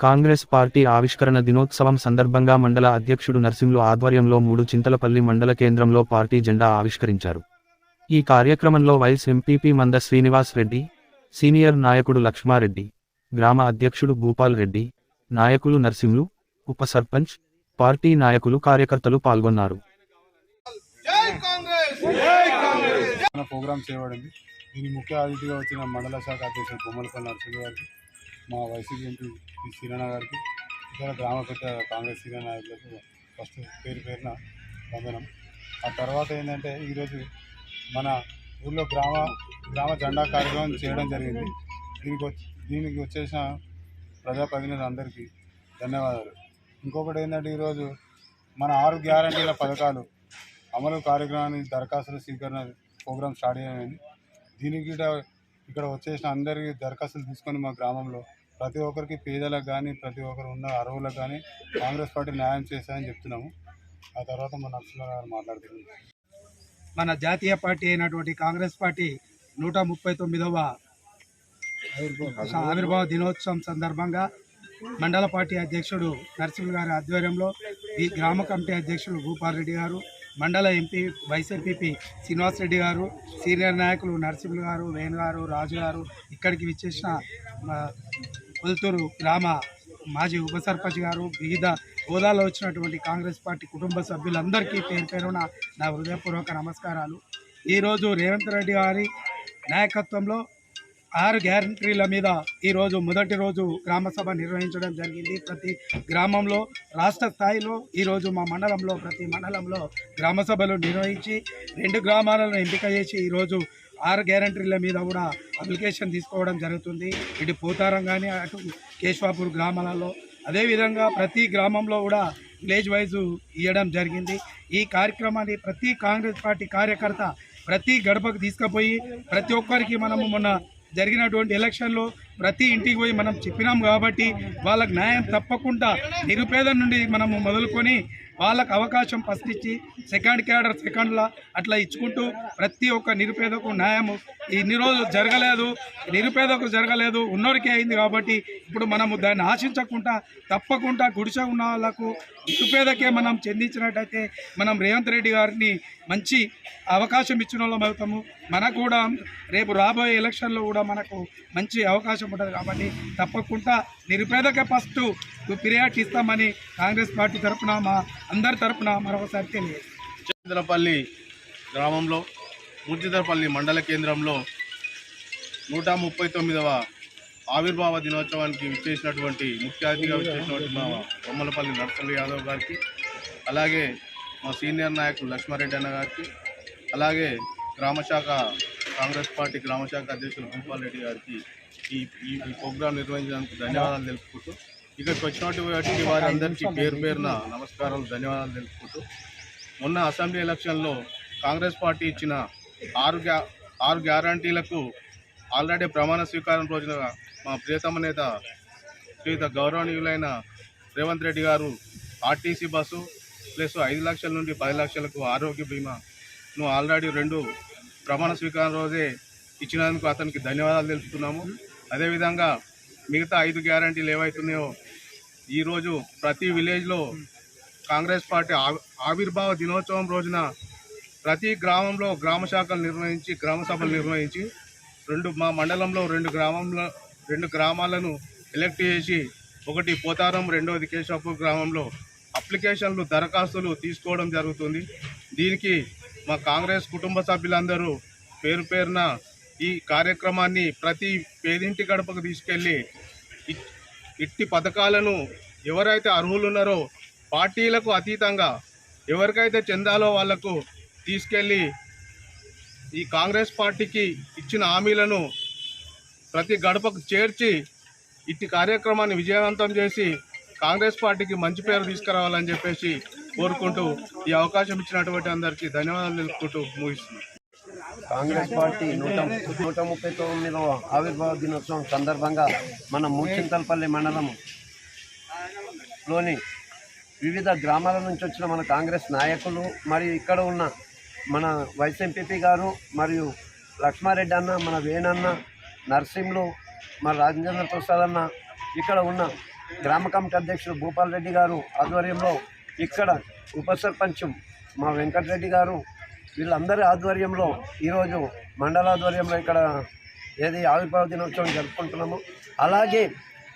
Congress party ఆవిష్కరణ దినోత్సవం సందర్భంగా మండల అధ్యక్షుడు నర్సింలు ఆధ్వర్యంలో మూడు చింతలపల్లి మండల కేంద్రంలో పార్టీ జెండా ఆవిష్కరించారు. ఈ కార్యక్రమంలో వైస్ ఎంపీపీ మంద శ్రీనివాస్ రెడ్డి సీనియర్ నాయకుడు లక్ష్మారెడ్డి గ్రామ అధ్యక్షుడు భూపాల్ రెడ్డి నాయకులు నర్సింలు ఉప సర్పంచ్ పార్టీ నాయకులు కార్యకర్తలు పాల్గొన్నారు. జై కాంగ్రెస్! జై కాంగ్రెస్! మన ప్రోగ్రామ్ చేయబడింది. దీని ముఖ్య అతిథిగా వచ్చిన మండల శాఖ అధ్యక్షుడు బొమ్మలపల్లి నరసింహ గారికి మా వైసీపీ ఎంపీ ఈ శ్రీరణ గారికి ఇతర గ్రామ పెద్ద కాంగ్రెస్ సీనియర్ నాయకులకు ఫస్ట్ పేరు పేరున వందనం. ఆ తర్వాత ఏంటంటే ఈరోజు మన ఊళ్ళో గ్రామ గ్రామ జెండా కార్యక్రమం చేయడం జరిగింది. దీనికి వచ్చి దీనికి వచ్చేసిన ప్రజాప్రతినిధులందరికీ ధన్యవాదాలు. ఇంకొకటి ఏంటంటే ఈరోజు మన ఆరు గ్యారంటీల పథకాలు అమలు కార్యక్రమాన్ని దరఖాస్తుల స్వీకరణ ప్రోగ్రామ్ స్టార్ట్ అయ్యింది దీనికి ఇక్కడ వచ్చేసిన అందరికీ దరఖాస్తులు తీసుకొని మా గ్రామంలో ప్రతి ఒక్కరికి పేదలకు కానీ ప్రతి ఒక్కరు ఉన్న అర్హులకు కానీ కాంగ్రెస్ పార్టీ న్యాయం చేస్తాయని చెప్తున్నాము. ఆ తర్వాత మన నరసింహ గారు మాట్లాడుతున్నాం మన జాతీయ పార్టీ అయినటువంటి కాంగ్రెస్ పార్టీ నూట ముప్పై తొమ్మిదవ ఆవిర్భావ దినోత్సవం సందర్భంగా మండల పార్టీ అధ్యక్షుడు నరసింహ గారి ఆధ్వర్యంలో ఈ గ్రామ కమిటీ అధ్యక్షుడు భూపాల్ రెడ్డి గారు మండల MP vice MPP Srinivas Reddy garu senior నాయకులు నరసింహులు గారు వేణు గారు రాజు గారు ఇక్కడికి విచ్చేసిన కొల్తూరు గ్రామ మాజీ ఉప సర్పంచ్ గారు వివిధ హోదాలో వచ్చినటువంటి కాంగ్రెస్ పార్టీ కుటుంబ సభ్యులందరికీ పేరు పేరున నా హృదయపూర్వక నమస్కారాలు. ఈరోజు రేవంత్ రెడ్డి గారి నాయకత్వంలో ఆరు గ్యారంటీల మీద ఈరోజు మొదటి రోజు గ్రామసభ నిర్వహించడం జరిగింది. ప్రతి గ్రామంలో రాష్ట్ర స్థాయిలో ఈరోజు మా మండలంలో ప్రతి మండలంలో గ్రామసభలు నిర్వహించి రెండు గ్రామాలను ఎంపిక చేసి ఈరోజు ఆరు గ్యారంటీల మీద కూడా అప్లికేషన్ తీసుకోవడం జరుగుతుంది. ఇటు పోతారం కానీ అటు కేశవాపూర్ గ్రామాలలో. అదేవిధంగా ప్రతి గ్రామంలో కూడా విలేజ్ వైజ్ ఇవ్వడం జరిగింది. ఈ కార్యక్రమాన్ని ప్రతి కాంగ్రెస్ పార్టీ కార్యకర్త ప్రతి గడపకు తీసుకుపోయి ప్రతి ఒక్కరికి మనము మొన్న జరిగినటువంటి ఎలక్షన్లో ప్రతి ఇంటికి పోయి మనం చెప్పినాం కాబట్టి వాళ్ళకు న్యాయం తప్పకుండా నిరుపేద నుండి మనము మొదలుకొని వాళ్ళకు అవకాశం ఫస్ట్ ఇచ్చి సెకండ్ క్యాడర్ సెకండ్లా అట్లా ఇచ్చుకుంటూ ప్రతి ఒక్క నిరుపేదకు న్యాయము. ఇన్ని రోజులు జరగలేదు నిరుపేదకు జరగలేదు ఉన్నోరికే అయింది కాబట్టి ఇప్పుడు మనము దాన్ని ఆశించకుండా తప్పకుండా గుడిసె ఉన్న వాళ్ళకు నిరుపేదకే మనం చెందించినట్టయితే మనం రేవంత్ రెడ్డి గారిని మంచి అవకాశం ఇచ్చిన వాళ్ళం అవుతాము. మనకు కూడా రేపు రాబోయే ఎలక్షన్లో కూడా మనకు మంచి అవకాశం ఉంటుంది కాబట్టి తప్పకుండా నిరుపేదకే ఫస్ట్ ఫిర్యాదు ఇస్తామని కాంగ్రెస్ పార్టీ తరఫున మా అందరి తరఫున మరొకసారి తెలియజేస్తాం గ్రామంలో ముర్చిదరపల్లి మండల కేంద్రంలో నూట ముప్పై తొమ్మిదవ ఆవిర్భావ దినోత్సవానికి విచ్చేసినటువంటి ముఖ్య అతిథిగా విచ్చేసినటువంటి మా బొమ్మలపల్లి నరసింహ యాదవ్ గారికి అలాగే మా సీనియర్ నాయకులు లక్ష్మారెడ్డి అన్న గారికి అలాగే గ్రామశాఖ కాంగ్రెస్ పార్టీ గ్రామశాఖ అధ్యక్షులు భూపాల్ రెడ్డి గారికి ఈ ఈ ప్రోగ్రాం నిర్వహించడానికి ధన్యవాదాలు తెలుపుకుంటూ ఇక్కడికి వచ్చినటువంటి వారందరికీ పేరు పేరున నమస్కారాలు ధన్యవాదాలు తెలుపుకుంటూ మొన్న అసెంబ్లీ ఎలక్షన్లో కాంగ్రెస్ పార్టీ ఇచ్చిన ఆరు గ్యా ఆరు గ్యారంటీలకు ఆల్రెడీ ప్రమాణ స్వీకారం రోజున మా ప్రియతమ నేత శ్రీత గౌరవనీయులైన రేవంత్ రెడ్డి గారు ఆర్టీసీ బస్సు ప్లస్ ఐదు లక్షల నుండి పది లక్షలకు ఆరోగ్య బీమాను ఆల్రెడీ రెండు ప్రమాణ స్వీకారం రోజే ఇచ్చినందుకు అతనికి ధన్యవాదాలు తెలుపుతున్నాము. అదేవిధంగా మిగతా ఐదు గ్యారంటీలు ఏవైతున్నాయో ఈరోజు ప్రతి విలేజ్లో కాంగ్రెస్ పార్టీ ఆవి- ఆవిర్భావ దినోత్సవం రోజున ప్రతి గ్రామంలో గ్రామ శాఖలు నిర్వహించి గ్రామ సభలు నిర్వహించి రెండు మా మండలంలో రెండు గ్రామంలో రెండు గ్రామాలను ఎలక్ట్ చేసి ఒకటి పోతారం రెండవది కేశాపూర్ గ్రామంలో అప్లికేషన్లు దరఖాస్తులు తీసుకోవడం జరుగుతుంది. దీనికి మా కాంగ్రెస్ కుటుంబ సభ్యులందరూ పేరు పేరున ఈ కార్యక్రమాన్ని ప్రతి పేదింటి గడపకు తీసుకెళ్ళి ఇట్టి పథకాలను ఎవరైతే అర్హులు ఉన్నారో పార్టీలకు అతీతంగా ఎవరికైతే చెందాలో వాళ్ళకు తీసుకెళ్ళి ఈ కాంగ్రెస్ పార్టీకి ఇచ్చిన హామీలను ప్రతి గడపకు చేర్చి ఇట్టి కార్యక్రమాన్ని విజయవంతం చేసి కాంగ్రెస్ పార్టీకి మంచి పేరు తీసుకురావాలని చెప్పేసి కోరుకుంటూ ఈ అవకాశం ఇచ్చినటువంటి అందరికీ ధన్యవాదాలు తెలుపుకుంటూ ముగిస్తున్నాను. కాంగ్రెస్ పార్టీ నూట నూట ముప్పై తొమ్మిదవ ఆవిర్భావ దినోత్సవం సందర్భంగా మన మూచింతలపల్లి మండలం లోని వివిధ గ్రామాల నుంచి వచ్చిన మన కాంగ్రెస్ నాయకులు మరియు ఇక్కడ ఉన్న మన వైస్ ఎంపీపీ గారు మరియు లక్ష్మారెడ్డి అన్న మన వేణన్న నర్సింహులు మన రాజేంద్ర ప్రసాద్ అన్న ఇక్కడ ఉన్న గ్రామ కమిటీ అధ్యక్షుడు భూపాల్ రెడ్డి గారు ఆధ్వర్యంలో ఇక్కడ ఉప సర్పంచ్ మా వెంకటరెడ్డి గారు వీళ్ళందరి ఆధ్వర్యంలో ఈరోజు మండలాధ్వర్యంలో ఇక్కడ ఏది ఆవిర్భావ దినోత్సవం జరుపుకుంటున్నాము. అలాగే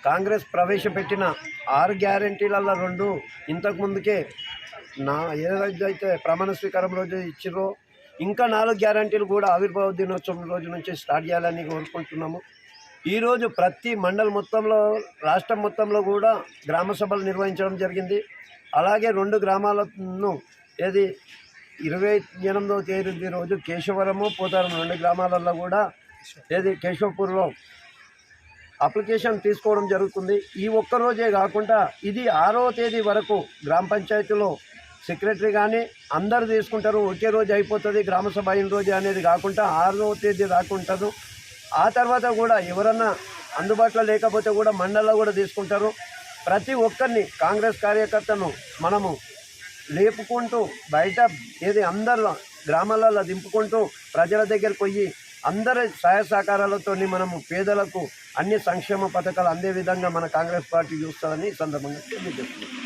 కాంగ్రెస్ ప్రవేశపెట్టిన ఆరు గ్యారంటీలలో రెండు ఇంతకు ముందుకే నా ఏదైతే ప్రమాణ స్వీకారం రోజు ఇచ్చిరో ఇంకా నాలుగు గ్యారంటీలు కూడా ఆవిర్భావ దినోత్సవం రోజు నుంచి స్టార్ట్ చేయాలని కోరుకుంటున్నాము. ఈరోజు ప్రతి మండల్ మొత్తంలో రాష్ట్రం మొత్తంలో కూడా గ్రామ సభలు నిర్వహించడం జరిగింది. అలాగే రెండు గ్రామాలను ఏది ఇరవై ఎనిమిదవ తేదీ రోజు కేశవరము పోతారం రెండు గ్రామాలలో కూడా ఏది కేశవపూర్లో అప్లికేషన్ తీసుకోవడం జరుగుతుంది. ఈ ఒక్క రోజే కాకుండా ఇది ఆరో తేదీ వరకు గ్రామ పంచాయతీలో సెక్రటరీ కానీ అందరు తీసుకుంటారు. ఒకే రోజు అయిపోతుంది. గ్రామ సభ అయిన రోజు అనేది కాకుండా ఆరో తేదీ రాకుంటారు ఆ తర్వాత కూడా ఎవరన్నా అందుబాటులో లేకపోతే కూడా మండల్లో కూడా తీసుకుంటారు. ప్రతి ఒక్కరిని కాంగ్రెస్ కార్యకర్తను మనము లేపుకుంటూ బయట ఏది అందరు గ్రామాలలో దింపుకుంటూ ప్రజల దగ్గరికి పోయి అందరి సహాయ సహకారాలతో మనము పేదలకు అన్ని సంక్షేమ పథకాలు అందే విధంగా మన కాంగ్రెస్ పార్టీ చూస్తుందని ఈ సందర్భంగా తెలియజేస్తున్నాం.